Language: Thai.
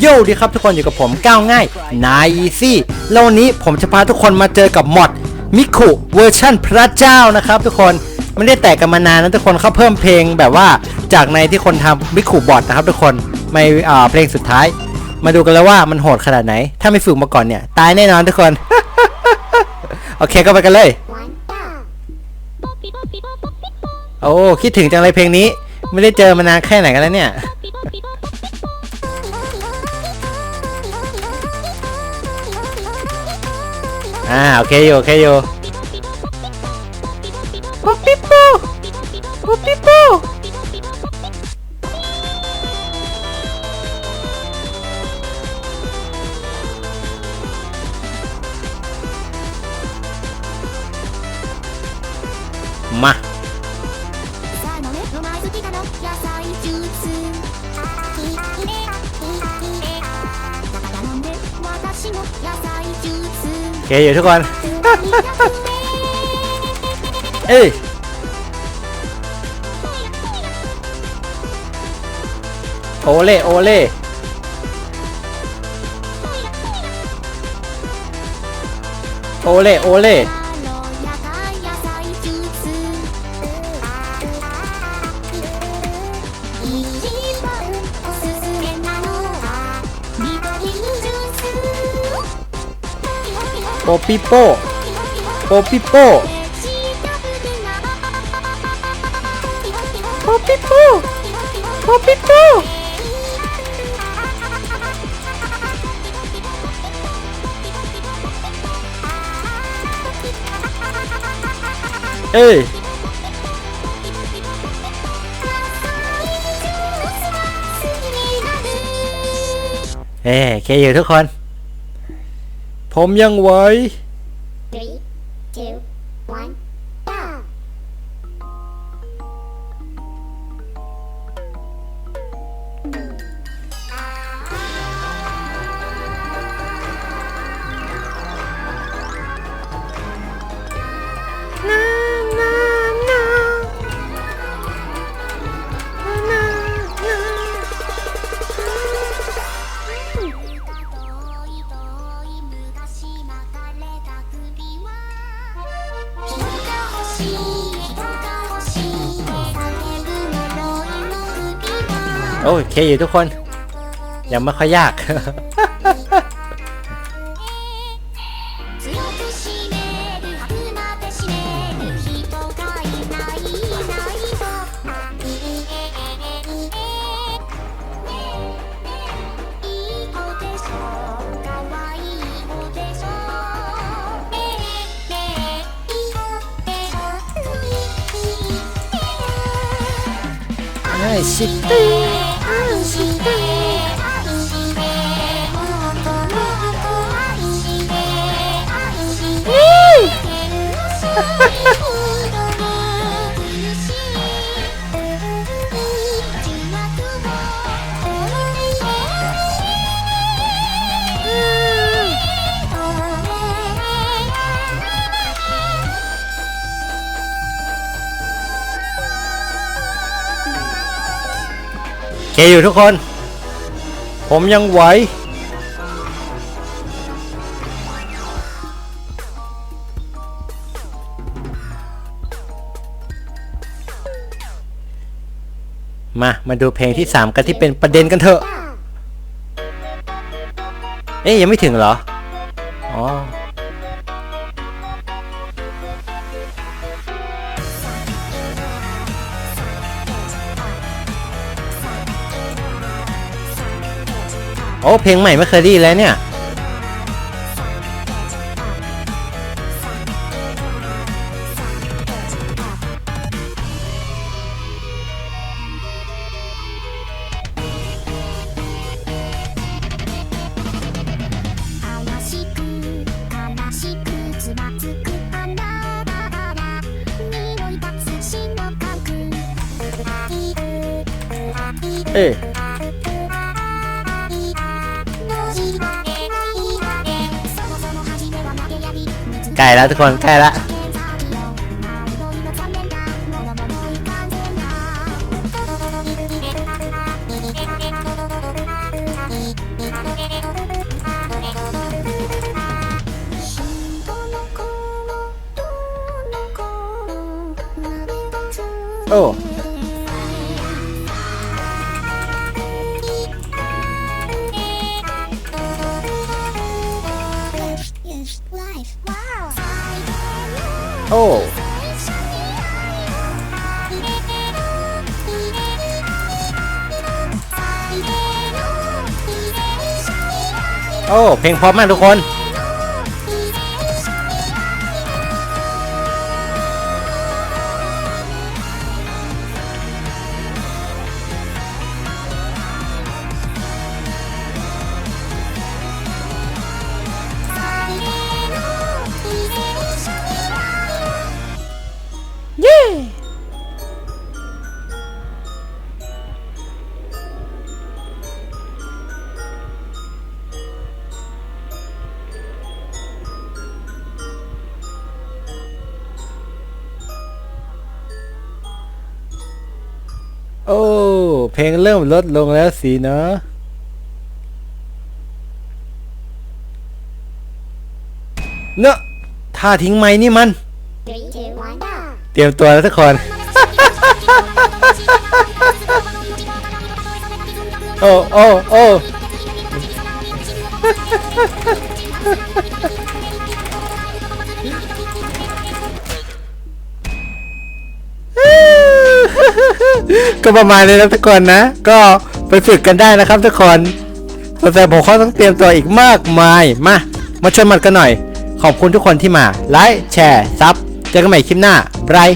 โย่ดีครับทุกคนอยู่กับผมก้าวง่ายนายอีซี่แล้ววันนี้ผมจะพาทุกคนมาเจอกับมอดมิคุเวอร์ชั่นพระเจ้านะครับทุกคนไม่ได้แตกกันมานานนะทุกคนเขาเพิ่มเพลงแบบว่าจากในที่คนทำมิคุบอทนะครับทุกคนในอ่เพลงสุดท้าย มาดูกันแล้วว่ามันโหดขนาดไหน ถ้าไม่ฝึกมาก่อนเนี่ย ตายแน่นอนทุกคน โอเคก็ไปกันเลย โอ้คิดถึงจังเลยเพลงนี้ ไม่ได้เจอมานานแค่ไหนกันแล้วเนี่ย อ่าโอเคอยู่โอเคอยู่ปุ๊บปิ๊บปุ๊บปุ๊บปิ๊บปุ๊บมา さあ飲め飲まずきかの野菜ジュースだから飲んで私も野菜ジュース โอ เคอยู่ทุกคน เอ้ยโอเล่โอเล่โอเล่โอเล่ ปปิโป้โปปิโป้โปปิโป้โปปิโป้เอ้ยเอ้ยโอเคอยู่ทุกคน ผมยังไหว โอเคอยู่ทุกคน ยังไม่ค่อยยาก ไอ้ชิ เคอยู่ทุกคน ผมยังไหว มา มาดูเพลงที่ 3 กันที่เป็นประเด็นกันเถอะ เอ๊ยยังไม่ถึงเหรอ อ๋อ โอ้เพลงใหม่ไม่เคยได้เลยเนี่ย เอ๊ ใกล้แล้วทุกคนใกล้แล้ว「โอ้ โอ้โอ้ เพลงพร้อมมากทุกคน โอ้ เพลงเริ่มลดลงแล้วสิเนาะเนอะท่าทิ้งไม้นี่มัน เตรียมตัวแล้วทุกคน โอ้โอ้โอ้ ก็ประมาณนี้นะทุกคนนะ ก็ไปฝึกกันได้นะครับทุกคนแต่ผมข้อต้องเตรียมตัวอีกมากมาย มา มาชวนมัดกันหน่อย ขอบคุณทุกคนที่มา ไลค์ แชร์ ซับ เจอกันใหม่คลิปหน้าบาย